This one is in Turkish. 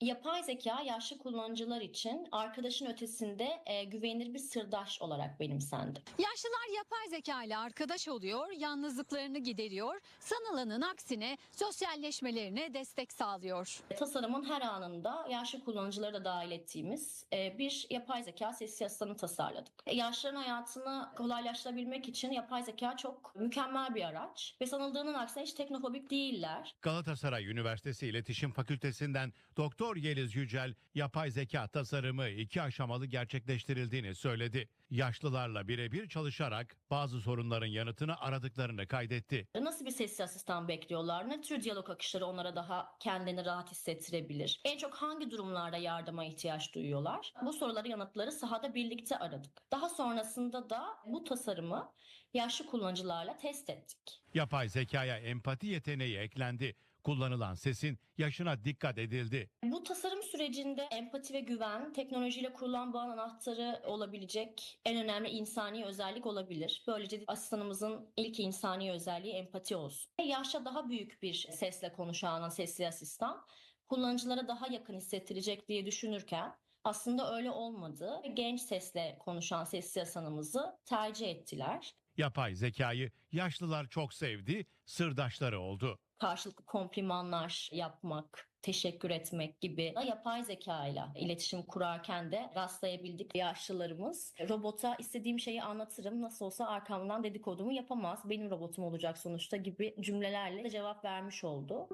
Yapay zeka yaşlı kullanıcılar için arkadaşın ötesinde e, güvenilir bir sırdaş olarak benimsendi. Yaşlılar yapay zeka ile arkadaş oluyor, yalnızlıklarını gideriyor, sanılanın aksine sosyalleşmelerine destek sağlıyor. Tasarımın her anında yaşlı kullanıcıları da dahil ettiğimiz e, bir yapay zeka sesli asistanı tasarladık. E, Yaşlıların hayatını kolaylaştırabilmek için yapay zeka çok mükemmel bir araç ve sanıldığının aksine hiç teknofobik değiller. Galatasaray Üniversitesi İletişim Fakültesinden Doktor Yeliz Yücel yapay zeka tasarımı iki aşamalı gerçekleştirildiğini söyledi. Yaşlılarla birebir çalışarak bazı sorunların yanıtını aradıklarını kaydetti. Nasıl bir sesli asistan bekliyorlar? Ne tür diyalog akışları onlara daha kendini rahat hissettirebilir? En çok hangi durumlarda yardıma ihtiyaç duyuyorlar? Bu soruları yanıtları sahada birlikte aradık. Daha sonrasında da bu tasarımı yaşlı kullanıcılarla test ettik. Yapay zekaya empati yeteneği eklendi. Kullanılan sesin yaşına dikkat edildi. Bu tasarım sürecinde empati ve güven teknolojiyle kurulan bağın anahtarı olabilecek en önemli insani özellik olabilir. Böylece asistanımızın ilk insani özelliği empati olsun. Yaşça daha büyük bir sesle konuşan sesli asistan kullanıcılara daha yakın hissettirecek diye düşünürken aslında öyle olmadı. Genç sesle konuşan sesli asistanımızı tercih ettiler. Yapay zekayı yaşlılar çok sevdi, sırdaşları oldu. karşılıklı komplimanlar yapmak, teşekkür etmek gibi yapay zeka ile iletişim kurarken de rastlayabildik yaşlılarımız. Robota istediğim şeyi anlatırım nasıl olsa arkamdan dedikodumu yapamaz. Benim robotum olacak sonuçta gibi cümlelerle cevap vermiş oldu.